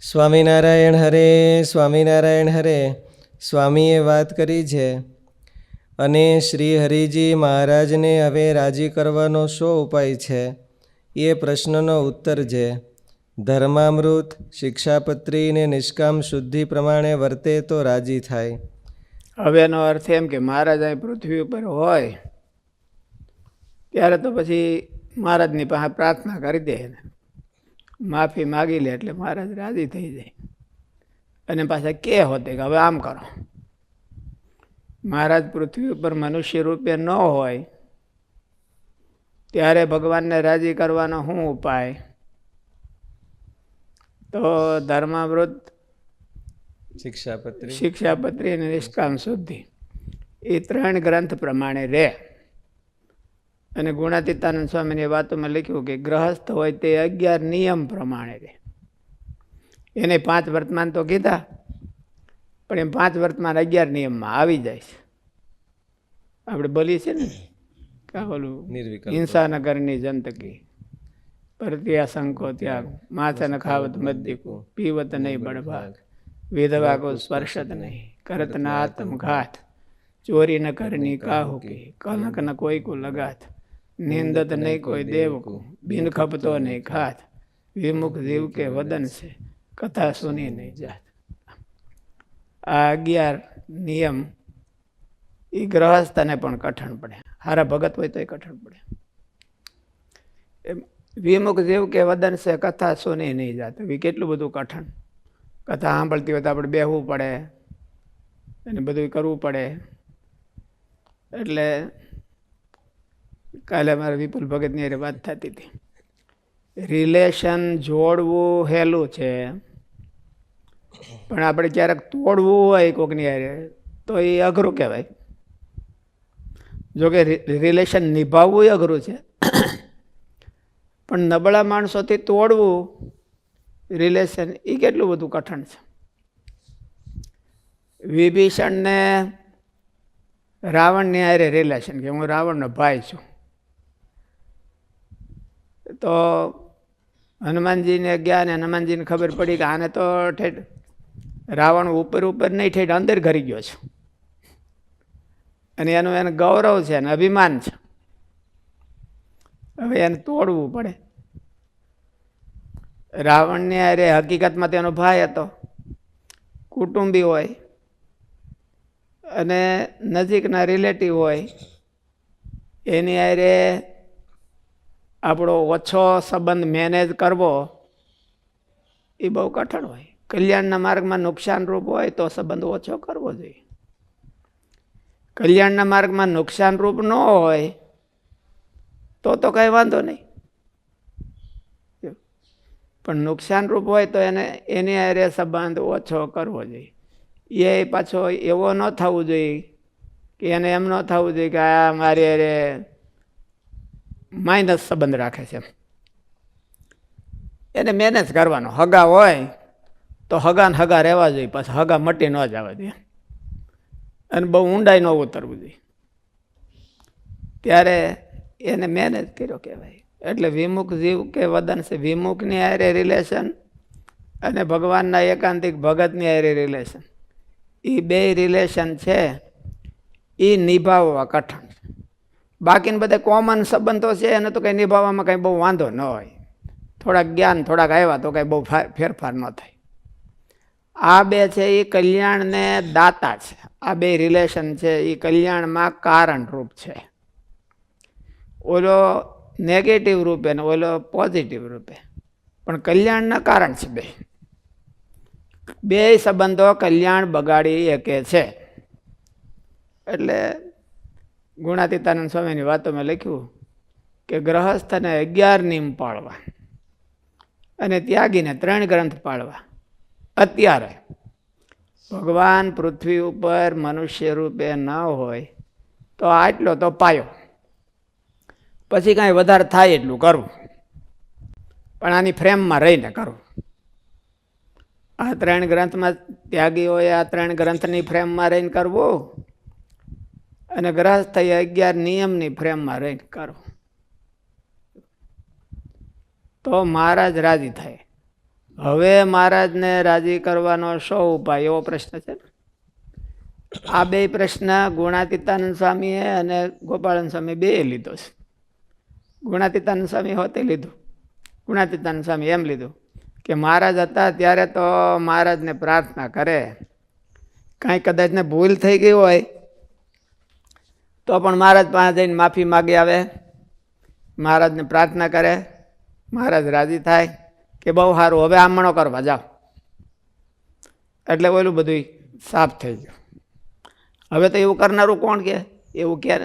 સ્વામિનારાયણ હરે સ્વામિનારાયણ હરે, સ્વામીએ વાત કરી છે. અને શ્રી હરિજી મહારાજને હવે રાજી કરવાનો શો ઉપાય છે? એ પ્રશ્નનો ઉત્તર છે. ધર્મામૃત, શિક્ષાપત્રી ને નિષ્કામ શુદ્ધિ પ્રમાણે વર્તે તો રાજી થાય. હવેનો અર્થ એમ કે મહારાજ અહીં પૃથ્વી ઉપર હોય, ત્યારે તો પછી મહારાજની પાસે પ્રાર્થના કરી દે માફી માગી લે એટલે મહારાજ રાજી થઈ જાય. અને પાછા કે હોતે કે હવે આમ કરો. મહારાજ પૃથ્વી ઉપર મનુષ્ય રૂપે ન હોય ત્યારે ભગવાનને રાજી કરવાનો શું ઉપાય? તો ધર્માવૃત શિક્ષાપત્રી. શિક્ષાપત્રી અને નિષ્કામ શુદ્ધિ. એ ત્રણ ગ્રંથ પ્રમાણે રહે અને ગુણાતીતાનંદ સ્વામીની વાતોમાં લખ્યું કે ગ્રહસ્થ હોય તે અગિયાર નિયમ પ્રમાણે રહે. એને પાંચ વર્તમાન તો કીધા પણ એમ પાંચ વર્તમાન અગિયાર નિયમમાં આવી જાય છે. આપણે બોલીએ છીએ ને કે ઓલું હિંસા ન કરની જંતકી પરત્યા સંકો ત્યાગ માથે ન ખાવત મદ્દીકું પીવત નહીં બળભાગ વિધવા કો સ્પર્શત નહીં કરત ના આત્મઘાત ચોરી ન કરની કાહુકી કનક ન કોઈ કો. લગાત. નિંદત નહીં કોઈ દેવ કો બિન ખપતો નહીં ખાત. વિમુખ જીવ કે વદન છે કથા સુની નહીં જાત. આ અગિયાર નિયમ. એ ગ્રહસ્થને પણ કઠણ પડે હારા ભગત હોય તો એ કઠણ પડે એમ વિમુખ જીવ કે વદન છે કથા સુની નહીં જાત. એ કેટલું બધું કઠણ? કથા સાંભળતી હોય તો આપણે બેહવું પડે. અને બધું કરવું પડે. એટલે કાલે મારે વિપુલ ભગતની અરે વાત થતી હતી. રિલેશન જોડવું હેલું છે. પણ આપણે ક્યારેક તોડવું હોય કોકની હારે, તો એ અઘરું કહેવાય. જોકે રિલેશન નિભાવવું એ અઘરું છે. પણ નબળા માણસોથી તોડવું રિલેશન એ કેટલું બધું કઠણ છે. વિભીષણને રાવણની હારે રિલેશન કે હું રાવણનો ભાઈ છું. તો હનુમાનજીને ગયા ને હનુમાનજીને ખબર પડી કે આને તો ઠેઠ રાવણ ઉપર ઉપર નહીં, ઠેઠ અંદર ઘરી ગયો છે. અને એનું એને ગૌરવ છે અને અભિમાન છે. હવે એને તોડવું પડે. રાવણને અરે હકીકતમાં તેનો ભાઈ હતો. કુટુંબી હોય. અને નજીકના રિલેટિવ હોય. એની હારે આપણો ઓછો સંબંધ મેનેજ કરવો એ બહુ કઠણ હોય. કલ્યાણના માર્ગમાં નુકસાનરૂપ હોય તો સંબંધ ઓછો કરવો જોઈએ. કલ્યાણના માર્ગમાં નુકસાનરૂપ ન હોય તો તો કંઈ વાંધો નહીં. પણ નુકસાનરૂપ હોય તો એને, એની અરે સંબંધ ઓછો કરવો જોઈએ. એ પાછો એવો ન થવું જોઈએ કે એને એમ ન થવું જોઈએ કે આ મારી હારે માઇનસ સંબંધ રાખે છે. એને મેનેજ કરવાનો. હગા હોય તો હગાને હગા રહેવા જોઈએ. પછી હગા મટી ન જવા દે અને બહુ ઊંડાઈ ન ઉતરવું જોઈએ. ત્યારે એને મેનેજ કર્યો કહેવાય. એટલે વિમુખ જીવ કે વદન છે. વિમુખની આરે રિલેશન અને ભગવાનના એકાંતિક ભગતની આરે રિલેશન એ બે રિલેશન છે. એ નિભાવવા કઠણ. બાકીને બધા કોમન સંબંધો છે, એને તો કંઈ નિભાવવામાં કંઈ બહુ વાંધો ન હોય. થોડાક જ્ઞાન, થોડાક આવ્યા તો કંઈ બહુ ફેરફાર ન થાય. આ બે છે, એ કલ્યાણને દાતા છે. આ બે રિલેશન છે, એ કલ્યાણમાં કારણરૂપ છે. ઓલો નેગેટિવ રૂપે ને ઓલો પોઝિટિવ રૂપે. પણ કલ્યાણના કારણ છે બે. બે સંબંધો કલ્યાણ બગાડી શકે છે. એટલે ગુણાતીતાનંદ સ્વામીની વાતોમાં લખ્યું કે ગ્રહસ્થને અગિયાર નિયમ પાળવા અને ત્યાગીને ત્રણ ગ્રંથ પાળવા. અત્યારે ભગવાન પૃથ્વી ઉપર મનુષ્ય રૂપે ન હોય તો આટલો તો પાયો. પછી કાંઈ વધારે થાય એટલું કરવું પણ આની ફ્રેમમાં રહીને કરવું આ ત્રણ ગ્રંથમાં ત્યાગી હોય આ ત્રણ ગ્રંથની ફ્રેમમાં રહીને કરવું? અને ગ્રહસ્થ અગિયાર નિયમની ફ્રેમમાં રહીને કરો. તો મહારાજ રાજી થાય. હવે મહારાજને રાજી કરવાનો શો ઉપાય? એવો પ્રશ્ન છે આ બે પ્રશ્ન ગુણાતીતાનંદ સ્વામીએ અને ગોપાળન સ્વામી બે લીધો છે. ગુણાતીતાનંદ સ્વામી હોતે લીધું. ગુણાતીતાનંદ સ્વામી એમ લીધું કે મહારાજ હતા ત્યારે તો મહારાજને પ્રાર્થના કરે. કાંઈ કદાચને ભૂલ થઈ ગઈ હોય તો પણ મહારાજ પાસે જઈને માફી માગી આવે. મહારાજને પ્રાર્થના કરે. મહારાજ રાજી થાય કે બહુ સારું. હવે આમણો કરવા જાઓ. એટલે ઓલું બધું સાફ થઈ ગયું. હવે તો એવું કરનારું કોણ કે? એવું ક્યારે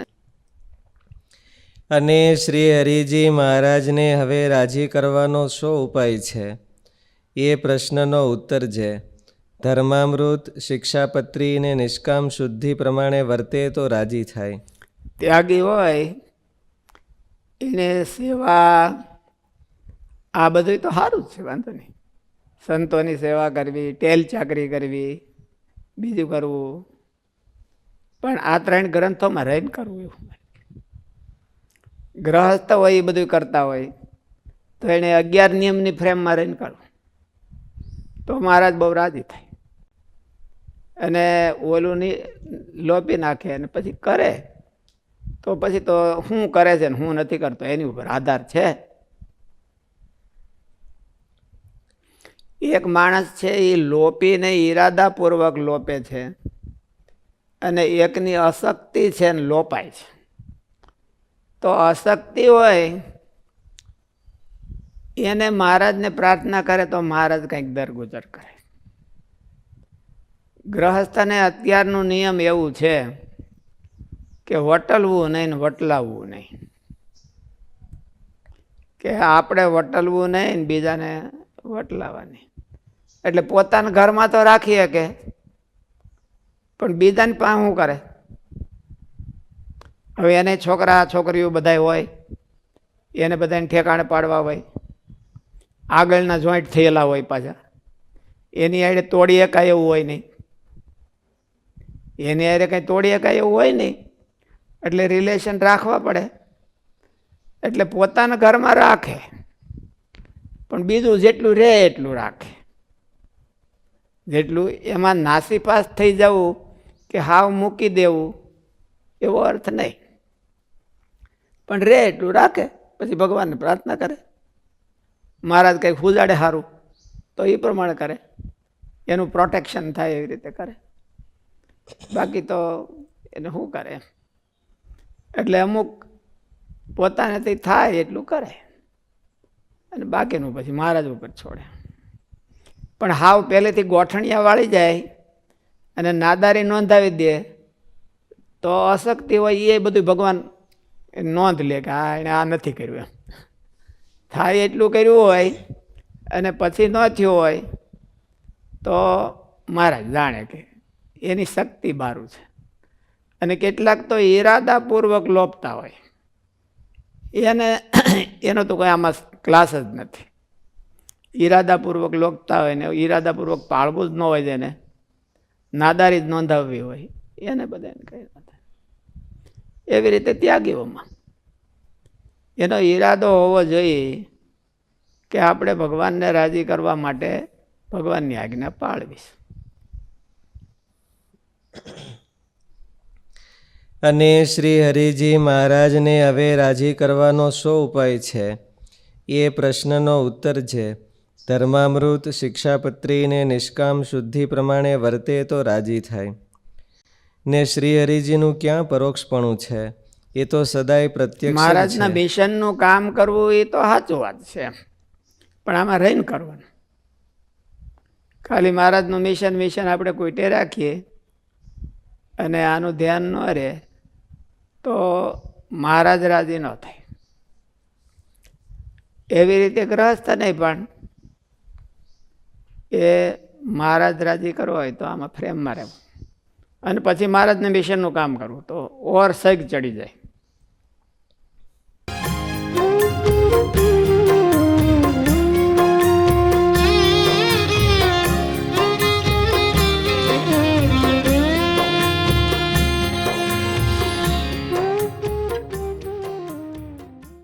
અને શ્રી હરિજી મહારાજને હવે રાજી કરવાનો શો ઉપાય છે? એ પ્રશ્નનો ઉત્તર છે. ધર્મામૃત, શિક્ષાપત્રી ને નિષ્કામ શુદ્ધિ પ્રમાણે વર્તે તો રાજી થાય. ત્યાગી હોય, એને સેવા, આ બધું તો સારું જ છે, વાંધો નહીં. સંતોની સેવા કરવી ટેલ ચાકરી કરવી, બીજું કરવું. પણ આ ત્રણ ગ્રંથોમાં રહીને કરવું એવું ગ્રહસ્થ હોય એ બધું કરતા હોય, તો એને અગિયાર નિયમની ફ્રેમમાં રહીને કરવું. તો મહારાજ બહુ રાજી થાય. અને ઓલું લોપી નાખે અને પછી કરે. તો પછી તો શું કરે છે ને હું નથી કરતો? એની ઉપર આધાર છે. એક માણસ છે, એ લોપીને ઈરાદાપૂર્વક લોપે છે અને એકની અશક્તિ છે ને લોપાય છે. તો અશક્તિ હોય, એને મહારાજને પ્રાર્થના કરે તો મહારાજ કંઈક દરગુજર કરે. ગ્રહસ્થને અત્યારનું નિયમ એવું છે કે વટલવું નહીં ને વટલાવવું નહીં. કે આપણે વટલવું નહીં ને બીજાને વટલાવવાની. એટલે પોતાના ઘરમાં તો રાખી શકે. પણ બીજાને પણ શું કરે? હવે એને છોકરા, છોકરીઓ બધાય હોય, એને બધાને ઠેકાણે પાડવા હોય, આગળના જોઈન્ટ થયેલા હોય પાછા. એની આડે તોડી કાંઈ એવું હોય નહીં. એની આડે કંઈ તોડી કાંઈ એવું હોય નહીં. એટલે રિલેશન રાખવા પડે. એટલે પોતાના ઘરમાં રાખે. પણ બીજું જેટલું રહે એટલું રાખે. જેટલું એમાં નાસીપાસ થઈ જવું કે હાવ મૂકી દેવું, એવો અર્થ નહીં. પણ રહે એટલું રાખે, પછી ભગવાનને પ્રાર્થના કરે. મહારાજ કંઈક હુજાડે સારું તો એ પ્રમાણે કરે. એનું પ્રોટેક્શન થાય એવી રીતે કરે. બાકી તો એને શું કરે? એમ એટલે અમુક પોતાનેથી થાય એટલું કરે. અને બાકીનું પછી મહારાજ ઉપર છોડે. પણ હાવ પહેલેથી ગોઠણિયા વાળી જાય અને નાદારી નોંધાવી દે, તો અશક્તિ હોય એ બધું ભગવાન નોંધ લે કે આ એણે આ નથી કર્યું એમ. થાય એટલું કર્યું હોય અને પછી ન થયું હોય તો મહારાજ જાણે કે એની શક્તિ બારું છે. અને કેટલાક તો ઈરાદાપૂર્વક લોપતા હોય. એને, એનો તો કોઈ આમાં ક્લાસ જ નથી. ઈરાદાપૂર્વક લોપતા હોય ને, ઈરાદાપૂર્વક પાળવું જ ન હોય જેને, નાદારી જ નોંધાવવી હોય, એને બધાને થાય એવી રીતે ત્યાગીઓમાં એનો ઈરાદો હોવો જોઈએ કે આપણે ભગવાનને રાજી કરવા માટે ભગવાનની આજ્ઞા પાળવીશ. અને શ્રી હરિજી મહારાજને હવે રાજી કરવાનો શો ઉપાય છે? એ પ્રશ્નનો ઉત્તર છે, ધર્મામૃત શિક્ષાપત્રીને નિષ્કામ શુદ્ધિ પ્રમાણે વર્તે તો રાજી થાય. ને શ્રી હરિજીનું ક્યાં પરોક્ષપણું છે? એ તો સદાય પ્રત્યક્ષ મહારાજના. મિશનનું કામ કરવું એ તો સાચું વાત છે, પણ આમાં રહીને કરવાનું. ખાલી મહારાજનું મિશન મિશન આપણે કોઈટે રાખીએ અને આનું ધ્યાન ન રહે તો મહારાજ રાજી ન થાય. એવી રીતે ગ્રહસ્થ નહીં પણ એ મહારાજ રાજી કરવો હોય તો આમાં ફ્રેમમાં રહેવું. અને પછી મહારાજને મિશનનું કામ કરવું તો ઓર સગ ચડી જાય.